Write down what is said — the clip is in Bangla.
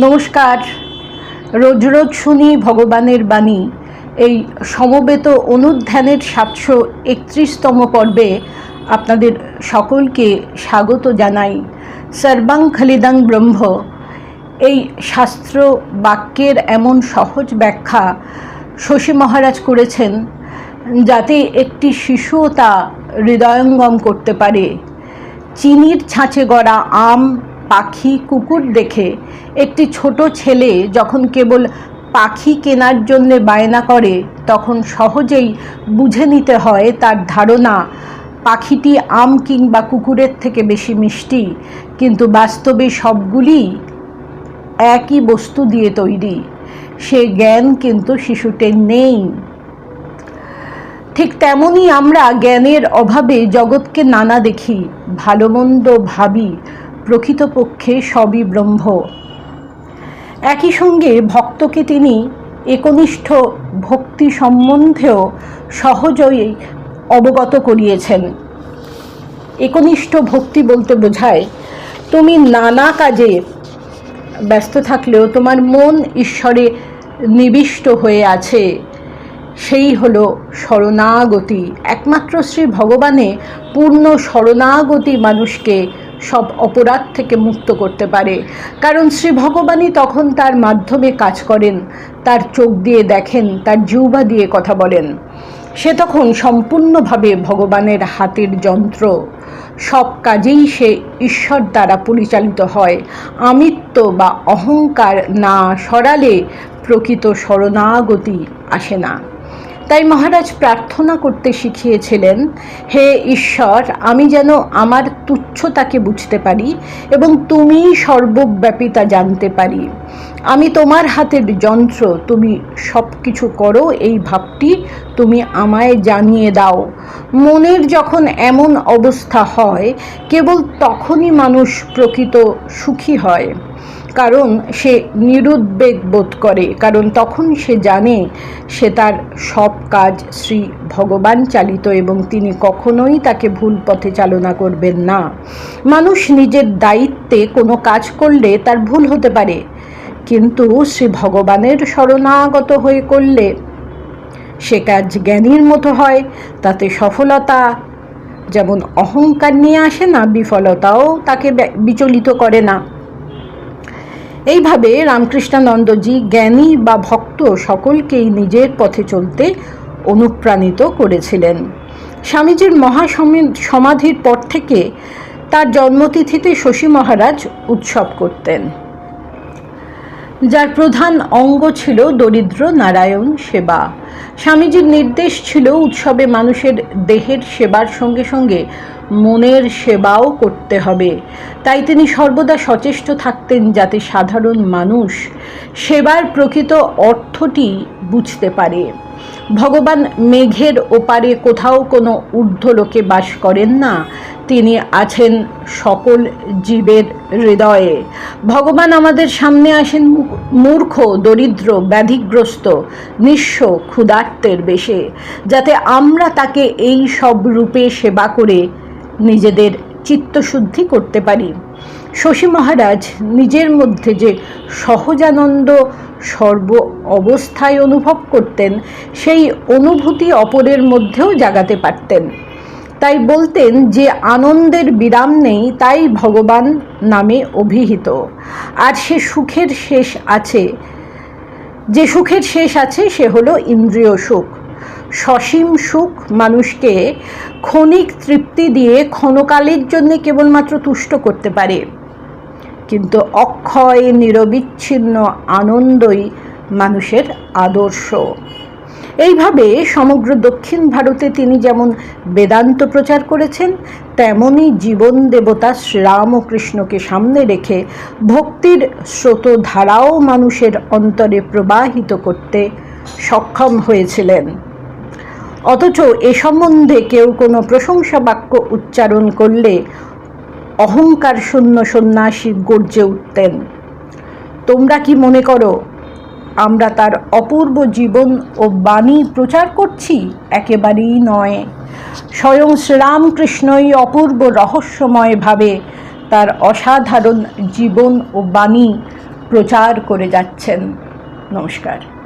নমস্কার। রোজ রোজ শুনি ভগবানের বাণী। এই সমবেত অনুধ্যানের সাতশো একত্রিশতম পর্বে আপনাদের সকলকে স্বাগত জানাই। সর্বাং খালিদাং ব্রহ্ম। এই শাস্ত্র বাক্যের এমন সহজ ব্যাখ্যা শশী মহারাজ করেছেন, যাতে একটি শিশুও তা হৃদয়ঙ্গম করতে পারে। চিনির ছাঁচে গড়া আম পাখি কুকুর দেখে একটি ছোট ছেলে যখন কেবল পাখি কেনার জন্যে বায়না করে, তখন সহজেই বুঝে নিতে হয় তার ধারণা, পাখিটি আম কিংবা কুকুরের থেকে বেশি মিষ্টি। কিন্তু বাস্তবে সবগুলি একই বস্তু দিয়ে তৈরি। সে জ্ঞান কিন্তু শিশুটির নেই। ঠিক তেমনই আমরা জ্ঞানের অভাবে জগৎকে নানা দেখি, ভালো মন্দ ভাবি প্রকৃতপক্ষে সবই ব্রহ্ম। একই সঙ্গে ভক্তকে তিনি একনিষ্ঠ ভক্তি সম্বন্ধেও সহজেই অবগত করিয়েছেন। একনিষ্ঠ ভক্তি বলতে বোঝায়, তুমি নানা কাজে ব্যস্ত থাকলেও তোমার মন ঈশ্বরে নিবিষ্ট হয়ে আছে। সেই হলো শরণাগতি। একমাত্র শ্রী ভগবানে পূর্ণ শরণাগতি মানুষকে সব অপরাধ থেকে মুক্ত করতে পারে। কারণ শ্রী ভগবানই তখন তার মাধ্যমে কাজ করেন, তার চোখ দিয়ে দেখেন, তার জিউবা দিয়ে কথা বলেন। সে তখন সম্পূর্ণভাবে ভগবানের হাতের যন্ত্র। সব কাজেই সে ঈশ্বর দ্বারা পরিচালিত হয়। আমিত্ব বা অহংকার না সরালে প্রকৃত শরণাগতি আসে না। তাই মহারাজ প্রার্থনা করতে শিখিয়েছিলেন, হে ঈশ্বর, আমি যেন আমার তুচ্ছতাকে বুঝতে পারি এবং তুমি সর্বব্যাপী তা জানতে পারি। আমি তোমার হাতের যন্ত্র, তুমি সব কিছু করো, এই ভাবটি তুমি আমায় জানিয়ে দাও। মনের যখন এমন অবস্থা হয়, কেবল তখনই মানুষ প্রকৃত সুখী হয়। কারণ সে নিরুদ্বেগ বোধ করে, কারণ তখন সে জানে সে তার সব কাজ শ্রী ভগবান চালিত এবং তিনি কখনোই তাকে ভুল পথে চালনা করবেন না। মানুষ নিজের দায়িত্বে কোনো কাজ করলে তার ভুল হতে পারে, কিন্তু শ্রী ভগবানের শরণাগত হয়ে করলে সে কাজ জ্ঞানীর মতো হয়, তাতে সফলতা, যেমন অহংকার নিয়ে আসে না, বিফলতাও তাকে বিচলিত করে না। এইভাবে রামকৃষ্ণানন্দজি জ্ঞানী বা ভক্ত সকলকেই নিজের পথে চলতে অনুপ্রাণিত করেছিলেন। স্বামীজির মহাসমাধির পর থেকে তার জন্মতিথিতে শশী মহারাজ উৎসব করতেন। যার প্রধান অঙ্গ ছিল দরিদ্র নারায়ণ সেবা। স্বামীজির নির্দেশ ছিল উৎসবে মানুষের দেহের সেবার সঙ্গে সঙ্গে মনের সেবাও করতে হবে। তাই তিনি সর্বদা সচেষ্ট থাকতেন যাতে সাধারণ মানুষ সেবার প্রকৃত অর্থটি বুঝতে পারে। ভগবান মেঘের ওপারে কোথাও কোনো ঊর্ধ্বলোকে বাস করেন না। তিনি আছেন সকল জীবের হৃদয়ে। ভগবান আমাদের সামনে আসেন মূর্খ, দরিদ্র, ব্যাধিগ্রস্ত, নিঃস্ব, ক্ষুধার্তের বেশে, যাতে আমরা তাকে এই সব রূপে সেবা করে নিজেদের চিত্তশুদ্ধি করতে পারি। শশী মহারাজ নিজের মধ্যে যে সহজানন্দ সর্ব অবস্থায় অনুভব করতেন, সেই অনুভূতি অপরের মধ্যেও জাগাতে পারতেন। তাই বলতেন যে আনন্দের বিরাম নেই, তাই ভগবান নামে অভিহিত। আর সে সুখের শেষ আছে, যে সুখের শেষ আছে সে হলো ইন্দ্রিয় সুখ। সসীম সুখ মানুষকে ক্ষণিক তৃপ্তি দিয়ে ক্ষণকালের জন্য কেবলমাত্র তুষ্ট করতে পারে। কিন্তু অক্ষয়, নিরবিচ্ছিন্ন, আনন্দই মানুষের আদর্শ। এইভাবে সমগ্র দক্ষিণ ভারতে তিনি যেমন বেদান্ত প্রচার করেছেন তেমনই জীবন দেবতা শ্রীরাম ও কৃষ্ণকে সামনে রেখে ভক্তির স্রোত ধারাও মানুষের অন্তরে প্রবাহিত করতে সক্ষম হয়েছিলেন। অথচ এ সম্বন্ধে কেউ কোনো প্রশংসা বাক্য উচ্চারণ করলে অহংকার শূন্য সন্ন্যাসী গর্জে উঠতেন। তোমরা কি মনে করো, আমরা তার অপূর্ব জীবন ও বাণী প্রচার করছি? একেবারেই নয়। স্বয়ং শ্রীরামকৃষ্ণই অপূর্ব রহস্যময়ভাবে তার অসাধারণ জীবন ও বাণী প্রচার করে যাচ্ছেন। নমস্কার।